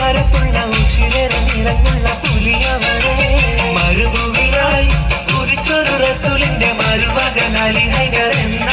കരുത്തുള്ള ഉശിരരും നിറങ്ങുള്ള പുലിയവരെ. മരുഭൂമിയായി കുതിച്ചൊരു റസൂലിന്റെ മരുമകൻ അലി ഹൈദർ എന്ന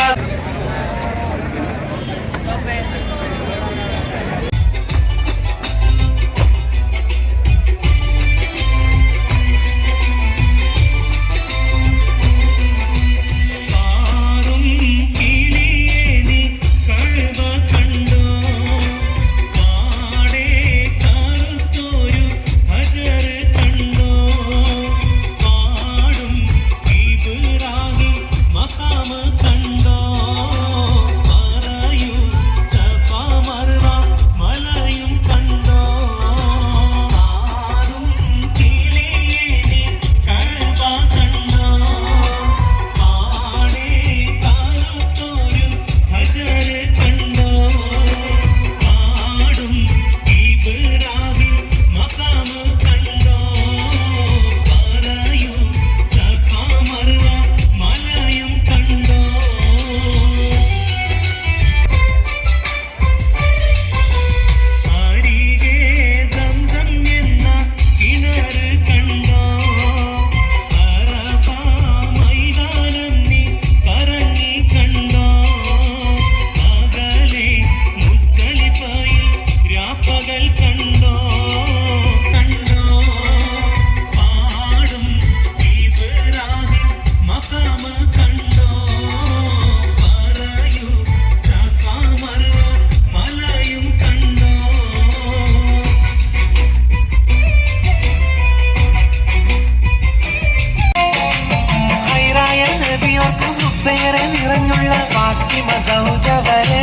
ഫാത്തിമ സൗജവരെ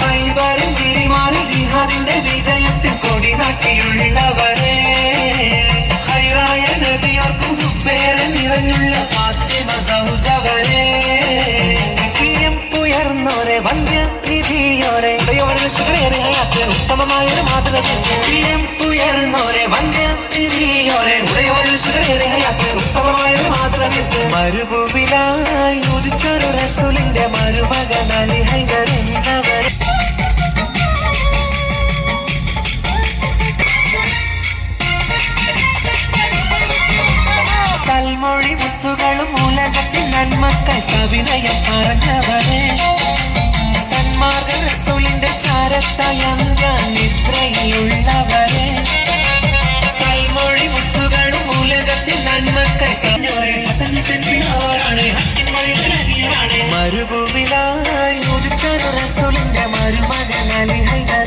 ഹൈബറും തിരിമാറും ജിഹാദിന്റെ വിജയത്തിൽ കൊടി നാട്ടിയുള്ളവരെ ഹൈറായ നബിയോർക്കും പേരെ നിറഞ്ഞുള്ള ഫാത്തിമ സൗജവരെ ഉയർന്നോരെ വന്ധ്യ നിധിയോരെ ഉദയോടെ ഹയാത്ത് ഉത്തമമായൊരു മാതൃക പ്രിയം ഉയർന്നോരെ വന്ധ്യ നിധിയോരെ ഉദയോടെ ഹയാത്ത് ഉത്തമമായൊരു മരുഭൂവിലായി ഉദിച്ചൊരു റസൂലിന്റെ മരുമകൻ അലി ഹൈദർ എന്നവർ. കൽമൊഴി മുത്തുകളും ഉലകത്തിൽ നന്മക്കൾ സവിനയം പറഞ്ഞവരെ. സന്മാർഗ റസൂലിന്റെ ചാരത്തയന്ത നിദ്രയിലുള്ളവരെ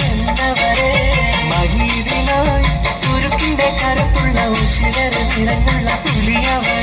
എന്നവരെ. മഹീദിനായി തുരുക്കിന്റെ കരത്തുള്ള ഉശിരർ നിറഞ്ഞുള്ള പുലിയവരെ